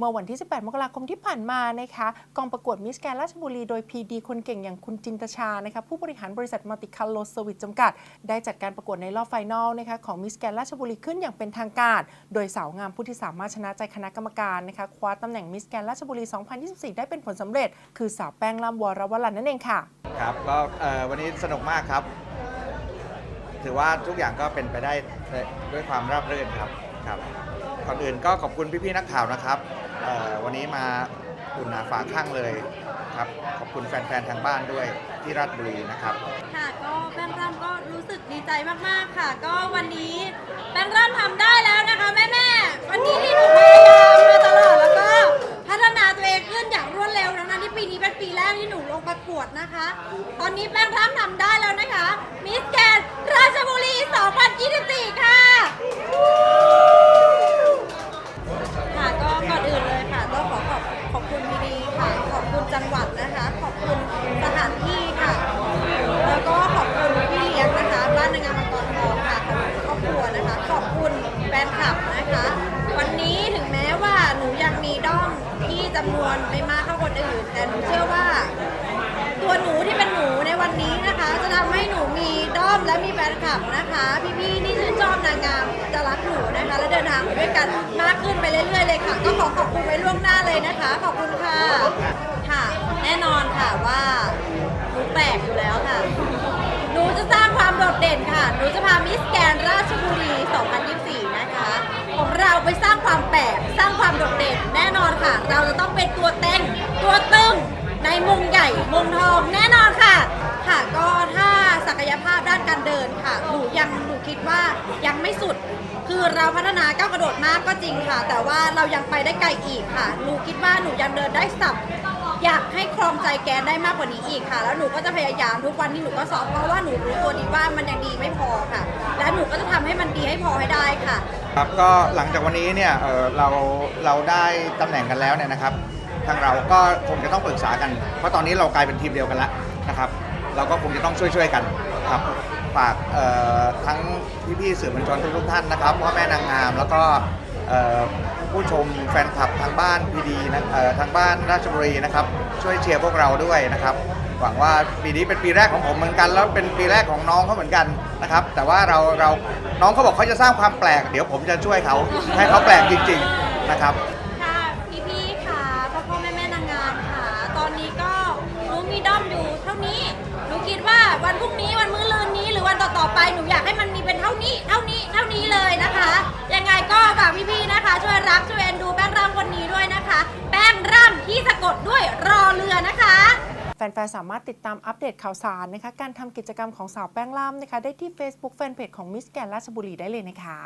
เมื่อวันที่ 18 มกราคมที่ผ่านมานะคะกองประกวดมิสแกนราชบุรีโดย PD คนเก่งอย่างคุณจินตชานะคะผู้บริหารบริษัทมัลติคัลโลสวิตจำกัด ได้จัดการประกวดในรอบไฟนอลนะคะของมิสแกนราชบุรีขึ้นอย่างเป็นทางการ โดยสาวงามผู้ที่สามารถชนะใจคณะกรรมการนะคะคว้าตำแหน่งมิสแกนราชบุรี 2024 ได้เป็นผลสำเร็จ คือสาวแป้งล่ำวรวลันนั่นเองค่ะครับก็วันนี้สนุกมากครับ ถือว่าทุกอย่างก็เป็นไปได้ด้วยความราบรื่นครับครับก่อนอื่นก็ขอบคุณพี่ๆนักข่าวนะครับ วันนี้มาอุ่นหนาฝาข้างเลยครับขอบคุณแฟนๆทางบ้านด้วยที่ราชบุรีนะครับ ค่ะก็แป้งร่ำก็รู้สึกดีใจมากๆค่ะ ก็วันนี้แป้งร่ำทำได้แล้วนะคะแม่แม่ๆวันนี้ที่หนูพยายามมาตลอดแล้วก็พัฒนาตัวเองขึ้นอย่างรวดเร็วทั้งนั้นที่ปีนี้เป็นปีแรกที่หนูลงประกวดนะคะ ตอนนี้แป้งร่ำท ที่จำนวนไม่มากเท่าคนอื่น แต่หนูเชื่อว่า ตัวหนูที่เป็นหนูในวันนี้นะคะ จะทำให้หนูมีด้อมและมีแฟนคลับนะคะ พี่ๆที่ชื่นชอบนางงามจะรักหนูนะคะ และเดินทางไปด้วยกันมากขึ้นไปเรื่อยๆเลยค่ะ ก็ขอขอบคุณไว้ล่วงหน้าเลยนะคะ ขอบคุณค่ะค่ะ แน่นอนค่ะว่าหนูแปลกอยู่แล้วค่ะ หนูจะสร้างความโดดเด่นค่ะ หนูจะพามิสแกนราชบุรี ไปสร้างความแปลกสร้างความโดดเด่นแน่นอนค่ะ เราจะต้องเป็นตัวเต็งตัวตึงในมุงใหญ่มุงทองแน่นอนค่ะ ค่ะก็ถ้าศักยภาพด้านการเดินค่ะหนูยังหนูคิดว่ายังไม่สุด คือเราพัฒนาก้าวกระโดดมากก็จริงค่ะ แต่ว่าเรายังไปได้ไกลอีกค่ะหนูคิดว่าหนูยังเดินได้สับอยากให้ครองใจแกนได้มากกว่านี้อีกค่ะ แล้วหนูก็จะพยายามทุกวันที่หนูก็สอบเพราะว่าหนูรู้ตัวดีว่ามันยังดีไม่พอค่ะ และหนูก็จะทำให้มันดีให้พอให้ได้ค่ะ ครับก็หลังจากวันนี้เนี่ยเอ่อเราเราได้ตำแหน่งกันแล้วเนี่ยนะครับ ทางเราก็คงจะต้องปรึกษากัน เพราะตอนนี้เรากลายเป็นทีมเดียวกันแล้วนะครับ เราก็คงจะต้องช่วยๆกันครับฝากเอ่อทั้งพี่ๆสื่อมวลชนทุกๆท่านนะครับพ่อแม่นางงามแล้วก็เอ่อผู้ชมแฟนคลับทางบ้านพีดีนะเอ่อทางบ้านราชบุรีนะครับ ช่วยเชียร์พวกเราด้วยนะครับ หวังว่าปีนี้เป็นปีแรกของผมเหมือนกัน แล้วเป็นปีแรกของน้องเขาเหมือนกันนะครับ แต่ว่าเราเราน้องเขาบอกเขาจะสร้างความแปลก เดี๋ยวผมจะช่วยเขาให้เขาแปลกจริง ๆนะครับ ค่ะพี่ๆค่ะพ่อพ่อแม่แม่นางงามค่ะ ตอนนี้ก็หนูมีด้อมอยู่เท่านี้หนูคิดว่าวันพรุ่งนี้วันมื้อลืนนี้ หรือวันต่อๆไปหนูอยากให้มันมีเป็นเท่านี้ เท่านี้เท่านี้เลยนะคะยังไงก็ฝากพี่พี่ๆนะคะ ช่วยรักช่วยเอ็นดูแป้งร่ำคนนี้ด้วยนะคะ แป้งร่ำที่สะกดด้วยรอเรือนะคะ แฟนๆ สามารถติดตามอัปเดตข่าวสารนะคะ การทำกิจกรรมของสาวแป้งล่ำนะคะ ได้ที่ Facebook Fanpage ของมิสแกนราชบุรีได้เลยนะคะ